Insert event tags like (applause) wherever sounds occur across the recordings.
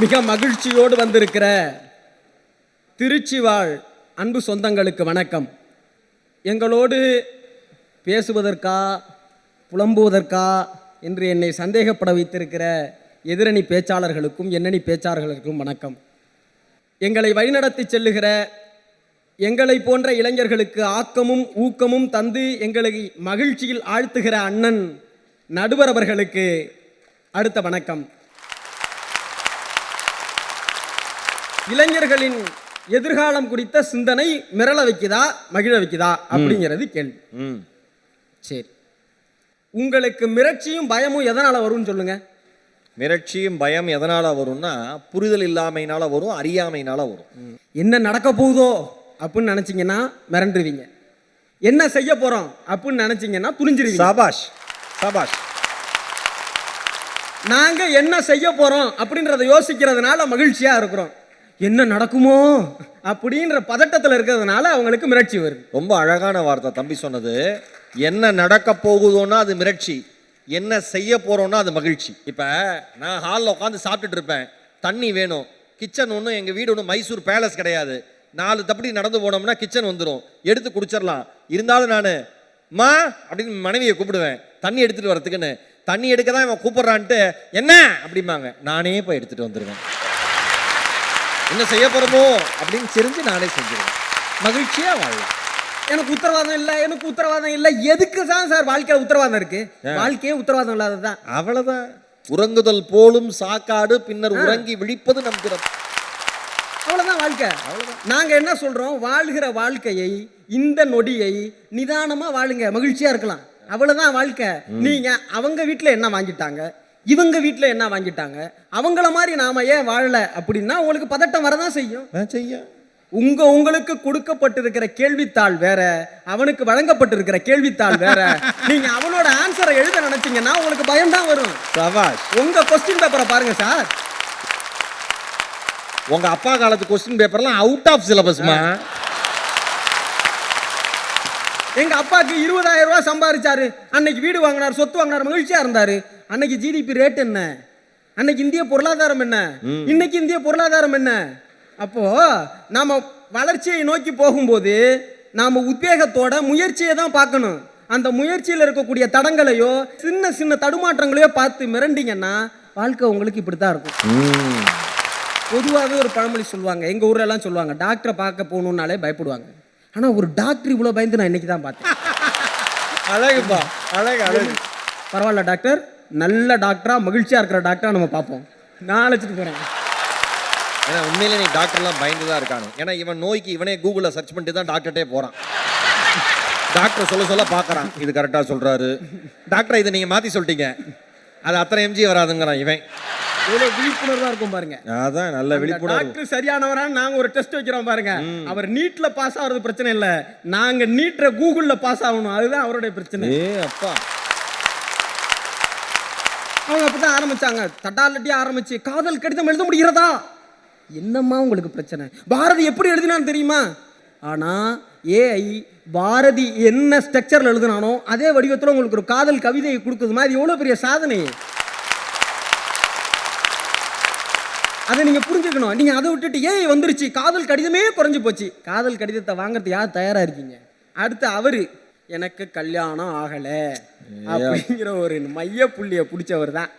மிக மகிழ்ச்சியோடு வந்திருக்கிற திருச்சி வாழ் அன்பு சொந்தங்களுக்கு வணக்கம். எங்களோடு பேசுவதற்கா புலம்புவதற்கா என்று என்னை சந்தேகப்பட வைத்திருக்கிற எதிரணி பேச்சாளர்களுக்கும் எண்ணணி பேச்சாளர்களுக்கும் வணக்கம். எங்களை வழிநடத்தி செல்லுகிற எங்களை போன்ற இளைஞர்களுக்கு ஆக்கமும் ஊக்கமும் தந்து எங்களை மகிழ்ச்சியில் ஆழ்த்துகிற அண்ணன் நடுவர் அவர்களுக்கு அடுத்த வணக்கம். இளைஞர்களின் எதிர்காலம் குறித்த சிந்தனை மிரள வைக்குதா மகிழ வைக்குதா அப்படிங்கிறது கேள்வி. ம். சரி. உங்களுக்கு மிரட்சியும் பயமும் எதனால வரும்னு சொல்லுங்க. மிரட்சியும் பயம் எதனால வரும்னா புரிதல் இல்லாமையினால வரும் அறியாமையினால வரும். என்ன நடக்க போகுதோ அப்படின்னு நினைச்சீங்கன்னா மிரண்டுருவீங்க. என்ன செய்ய போறோம் அப்படின்னு நினைச்சீங்கன்னா புரிஞ்சிருவீங்க சபாஷ் சபாஷ். நாங்க என்ன செய்ய போறோம் அப்படின்றத யோசிக்கிறதுனால மகிழ்ச்சியா இருக்கிறோம். என்ன நடக்குமோ அப்படின்ற பதட்டத்தில் இருக்கிறதுனால அவங்களுக்கு மிரட்சி வருது. ரொம்ப அழகான வார்த்தை தம்பி சொன்னது. என்ன நடக்க போகுதோன்னா அது மிரட்சி. என்ன செய்ய போகிறோன்னா அது மகிழ்ச்சி. இப்போ நான் ஹாலில் உட்காந்து சாப்பிட்டுட்டு இருப்பேன். தண்ணி வேணும். கிச்சன் ஒன்றும் எங்கள் வீடு ஒன்றும் மைசூர் பேலஸ் கிடையாது. நாலு தப்படி நடந்து போனோம்னா கிச்சன் வந்துடும் எடுத்து குடிச்சிடலாம். இருந்தாலும் நான் மா அப்படின்னு மனைவியை கூப்பிடுவேன். தண்ணி எடுத்துகிட்டு வரத்துக்குன்னு. தண்ணி எடுக்க தான் இவன் கூப்பிட்றான்ட்டு. என்ன? அப்படிம்பாங்க. நானே போய் எடுத்துகிட்டு வந்துடுவேன் என்ன செய்ய போறோமோ அப்படின்னு தெரிஞ்சு நானே செஞ்சிருவேன். மகிழ்ச்சியா வாழலாம். எனக்கு உத்தரவாதம் இல்லை எனக்கு உத்தரவாதம் இல்லை. எதுக்கு தான் சார் வாழ்க்கையில உத்தரவாதம் இருக்கு? வாழ்க்கையே உத்தரவாதம் இல்லாததுதான். அவ்வளவுதான். உறங்குதல் போலும் சாக்காடு பின்னர் உறங்கி விழிப்பது நம் திறம் அவ்வளவுதான் வாழ்க்கை. நாங்க என்ன சொல்றோம்? வாழ்கிற வாழ்க்கையை இந்த நொடியை நிதானமா வாழுங்க. மகிழ்ச்சியா இருக்கலாம். அவ்வளவுதான் வாழ்க்கை. நீங்க அவங்க வீட்ல என்ன வாங்கிட்டாங்க? இவங்க வீட்ல என்ன வாங்கிட்டாங்க? அவங்கள மாதிரி நாம ஏன் வாழல அப்படின்னா உங்களுக்கு பதட்டம் வரதான் செய்யும். செய்ய உங்க உங்களுக்கு கொடுக்கப்பட்டிருக்கிற கேள்வித்தாள் வேற அவனுக்கு வழங்கப்பட்டிருக்கிற கேள்வித்தாள் வேற. (laughs) நீங்க அவனோட ஆன்சரை எழுத நினைச்சீங்கன்னா உங்களுக்கு பயம்தான் வரும். சபாஷ். உங்க கொஸ்டின் பேப்பரை பாருங்க சார். உங்க அப்பா காலத்து கொஸ்டின் பேப்பர்லாம் அவுட் ஆஃப் சிலபஸ்மா எங்க அப்பாக்கு இருபதாயிரம் ரூபாய் சம்பாதிச்சாரு அன்னைக்கு வீடு வாங்கினார் சொத்து வாங்கினார் மகிழ்ச்சியா இருந்தாரு. அன்னைக்கு ஜிடிபி ரேட் என்ன? அன்னைக்கு இந்திய பொருளாதாரம் என்ன? இன்னைக்கு இந்திய பொருளாதாரம் என்ன? அப்போ நாம வளர்ச்சியை நோக்கி போகும்போது நாம உத்வேகத்தோட முயற்சியை தான் பார்க்கணும். அந்த முயற்சியில் இருக்கக்கூடிய தடங்களையோ சின்ன சின்ன தடுமாற்றங்களையோ பார்த்து மிரண்டிங்கன்னா வாழ்க்கை உங்களுக்கு இப்படி தான் இருக்கும் பொதுவாகவே ஒரு பழமொழி சொல்லுவாங்க. எங்கள் ஊர்ல எல்லாம் சொல்லுவாங்க டாக்டரை பார்க்க போகணுன்னாலே பயப்படுவாங்க. ஆனால் ஒரு டாக்டர் இவ்வளோ பயந்து நான் இன்னைக்கு தான் பார்த்தேன். அழகுப்பா அழகு அழகு. பரவாயில்ல டாக்டர் நல்ல டாக்டரா மகிழ்ச்சியாக இருக்கிற டாக்டரா நம்ம பார்ப்போம். நான் அழைச்சிட்டு போகிறேன் ஏன்னா உண்மையிலே நீ டாக்டர்லாம் பயந்து தான் இருக்கானு. ஏன்னா இவன் நோய்க்கு இவனே கூகுளில் சர்ச் பண்ணிட்டு தான் டாக்டர்கிட்டே போகிறான் டாக்டர் சொல்ல சொல்ல பார்க்கறான். இது கரெக்டாக சொல்கிறாரு டாக்டர் இதை நீங்கள் மாற்றி சொல்லிட்டீங்க. அது அத்தனை எம்ஜி வராதுங்கிறான் இவன். எவ்வளோ விழிப்புணர்வாக இருக்கும் பாருங்க. அதான் நல்ல விழிப்புணர்வு. டாக்டர் சரியானவரான்னு நாங்க ஒரு டெஸ்ட் வைக்கிறோம் பாருங்க. அவர் நீட்ல பாஸ் ஆகிறது பிரச்சனை இல்ல. நாங்க நீட்ற கூகுள்ல பாஸ் ஆகணும். அதுதான் அவருடைய பிரச்சனை. ஏ அப்பா. அவங்க அப்பதான் ஆரம்பிச்சாங்க. தட்டாலட்டி ஆரம்பிச்சு காதல் கடிதம் எழுத முடிகிறதா? என்னம்மா உங்களுக்கு பிரச்சனை? பாரதி எப்படி எழுதினான்னு தெரியுமா? ஆனா ஏஐ பாரதி என்ன ஸ்ட்ரக்சர்ல எழுதினானோ அதே வடிவத்தில் உங்களுக்கு ஒரு காதல் கவிதையை கொடுக்குதுமா இது எவ்வளவு பெரிய சாதனை. அதை நீங்க புரிஞ்சுக்கணும். நீங்க அதை விட்டுட்டு ஏஐ வந்துருச்சு காதல் கடிதமே குறைஞ்சு போச்சு. காதல் கடிதத்தை வாங்குறது யார் தயாரா இருக்கீங்க? அடுத்து அவரு எனக்கு கல்யாணம் ஆகல அப்படிங்கிற ஒரு மைய புள்ளிய பிடிச்சவர் தான்.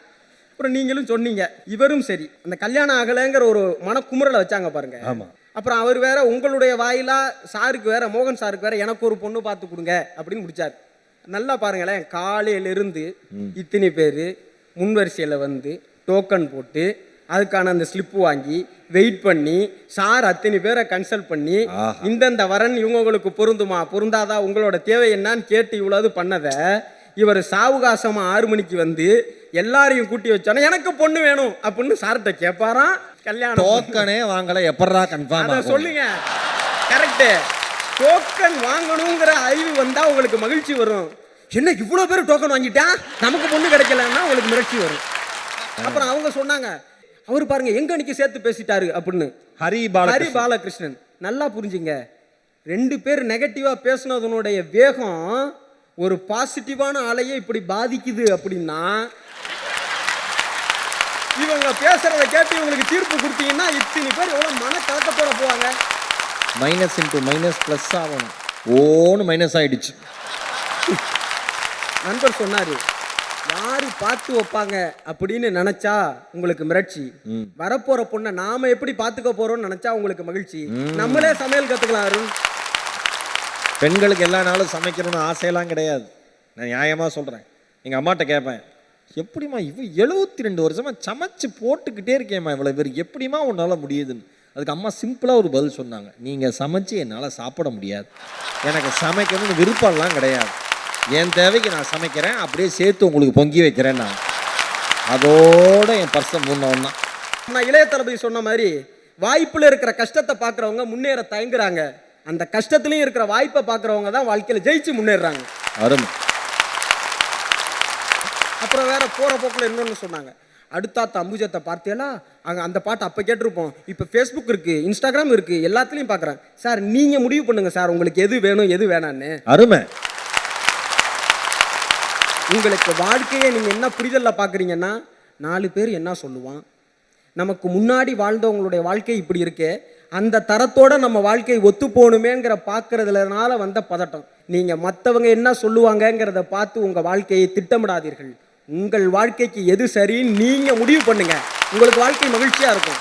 அப்புறம் நீங்களும் சொன்னீங்க இவரும் சரி. அந்த கல்யாணம் ஆகலைங்கிற ஒரு மனக்குமுறலை வச்சாங்க பாருங்க. ஆமா. அப்புறம் அவர் வேற உங்களுடைய வாயிலா சாருக்கு வேற மோகன் சாருக்கு வேற எனக்கு ஒரு பொண்ணு பார்த்து கொடுங்க அப்படின்னு முடிச்சார். நல்லா பாருங்களேன் காலையிலிருந்து இத்தனை பேர் முன்வரிசையில் வந்து டோக்கன் போட்டு அதுக்கான அந்த ஸ்லிப்பு வாங்கி வெயிட் பண்ணி சார் அத்தனை பேரை கன்சல்ட் பண்ணி. இந்தந்த வரன் இவங்களுக்கு பொருந்துமா பொருந்தாதா உங்களோட தேவை என்னன்னு கேட்டு இவ்வளவு பண்ணதை இவர் சாவுகாசமா ஆறு மணிக்கு வந்து எல்லாரையும் கூட்டி வச்சோன்னா எனக்கு பொண்ணு வேணும் அப்படின்னு சார்கிட்ட கேட்பாராம் கல்யாணம் டோக்கனே வாங்கல எப்படா கன்ஃபார்ம் அத சொல்லுங்க. கரெக்ட் டோக்கன் வாங்கணுங்கிற அறிவு வந்தா உங்களுக்கு மகிழ்ச்சி வரும். என்ன இவ்வளவு பேர் டோக்கன் வாங்கிட்டா? நமக்கு பொண்ணு கிடைக்கலன்னா உங்களுக்கு மிரட்சி வரும். அப்புறம் அவங்க சொன்னாங்க அவர் பாருங்க எங்க அன்னைக்கு சேர்த்து பேசிட்டாரு அப்படின்னு. ஹரி ஹரி பாலகிருஷ்ணன். நல்லா புரிஞ்சுங்க. ரெண்டு பேர் நெகட்டிவா பேசுனதனுடைய வேகம் ஒரு பாசிட்டிவான அலையை இப்படி பாதிக்குது அப்படின்னா இவங்க பேசுறத கேட்டு இவங்களுக்கு தீர்ப்பு கொடுத்தீங்கன்னா இத்தனை பேர் எவ்வளவு மன கலக்கத்தோட போவாங்க? மைனஸ் இன்ட்டு மைனஸ் ப்ளஸ் ஆகணும். ஓன்னு மைனஸ் ஆயிடுச்சு. நண்பர் சொன்னாரு யாரு பார்த்து வைப்பாங்க? அப்படின்னு நினைச்சா உங்களுக்கு மிரட்சி. வரப்போற பொண்ணை நாம எப்படி பார்த்துக்க போறோம்னு நினைச்சா உங்களுக்கு மகிழ்ச்சி. நம்மளே சமையல் கத்துக்கலாம் அருண். பெண்களுக்கு எல்லா நாளும் சமைக்கணும்னு ஆசையெல்லாம் கிடையாது. நான் நியாயமாக சொல்கிறேன் எங்கள் அம்மாட்ட கேட்பேன். எப்படிம்மா இவ எழுபத்தி ரெண்டு வருஷமா சமைச்சு போட்டுக்கிட்டே இருக்கேம்மா இவ்வளோ பேர். எப்படிம்மா உன்னால் முடியுதுன்னு. அதுக்கு அம்மா சிம்பிளாக ஒரு பதில் சொன்னாங்க. நீங்கள் சமைச்சு என்னால் சாப்பிட முடியாது. எனக்கு சமைக்கணும்னு விருப்பம்லாம் கிடையாது. என் தேவைக்கு நான் சமைக்கிறேன். அப்படியே சேர்த்து உங்களுக்கு பொங்கி வைக்கிறேன் நான். அதோட என் பர்சன் முன்னவன் தான். நான் இளைய தளபதி சொன்ன மாதிரி வாய்ப்பில் இருக்கிற கஷ்டத்தை பார்க்குறவங்க முன்னேற தயங்குறாங்க. அந்த கஷ்டத்துலேயும் இருக்கிற வாய்ப்பை பார்க்குறவங்க தான் வாழ்க்கையில் ஜெயிச்சு முன்னேறாங்க அருமை. அப்புறம் வேற போற போக்குல இன்னொன்னு சொன்னாங்க. அடுத்தாத்த அம்புஜத்தை பார்த்தேலா அங்க அந்த பாட்டு அப்ப கேட்டிருப்போம். இப்போ ஃபேஸ்புக் இருக்கு இன்ஸ்டாகிராம் இருக்கு எல்லாத்துலயும் பார்க்கறேன் சார் நீங்க முடிவு பண்ணுங்க சார் உங்களுக்கு எது வேணும் எது வேணான்னு. அருமை. உங்களுக்கு வாழ்க்கையை நீங்க என்ன புரிதல்ல பாக்குறீங்கன்னா நாலு பேர் என்ன சொல்லுவான்? நமக்கு முன்னாடி வாழ்ந்தவங்களுடைய வாழ்க்கை இப்படி இருக்கே. அந்த தரத்தோட நம்ம வாழ்க்கை ஒத்து போகணுமேங்கிற பார்க்கறதுலனால வந்த பதட்டம். நீங்க மற்றவங்க என்ன சொல்லுவாங்கங்கிறத பார்த்து உங்க வாழ்க்கையை திட்டமிடாதீர்கள். உங்கள் வாழ்க்கைக்கு எது சரின்னு நீங்கள் முடிவு பண்ணுங்க. உங்களுக்கு வாழ்க்கை மகிழ்ச்சியாக இருக்கும்.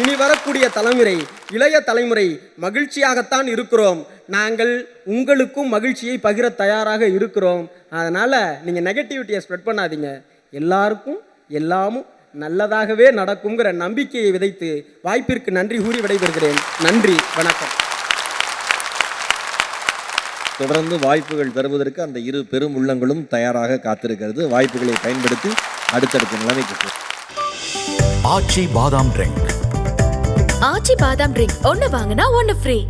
இனி வரக்கூடிய தலைமுறை இளைய தலைமுறை மகிழ்ச்சியாகத்தான் இருக்கிறோம். நாங்கள் உங்களுக்கும் மகிழ்ச்சியை பகிர தயாராக இருக்கிறோம். அதனால் நீங்கள் நெகட்டிவிட்டியை ஸ்ப்ரெட் பண்ணாதீங்க. எல்லாருக்கும் எல்லாமும் நல்லதாகவே நடக்குங்கிற நம்பிக்கையை விதைத்து வாய்ப்பிற்கு நன்றி கூறி விடைபெறுகிறேன். நன்றி வணக்கம். தொடர்ந்து வாய்ப்புகள் தருவதற்கு அந்த இரு பெரும் உள்ளங்களும் தயாராக காத்திருக்கிறது. வாய்ப்புகளை பயன்படுத்தி அடுத்தடுத்த நிலைமைக்கு ஆச்சி பாதாம் ட்ரிங்க். ஆச்சி பாதாம் ட்ரிங்க். ஒன்னு வாங்கினா ஒன்னு ஃப்ரீ.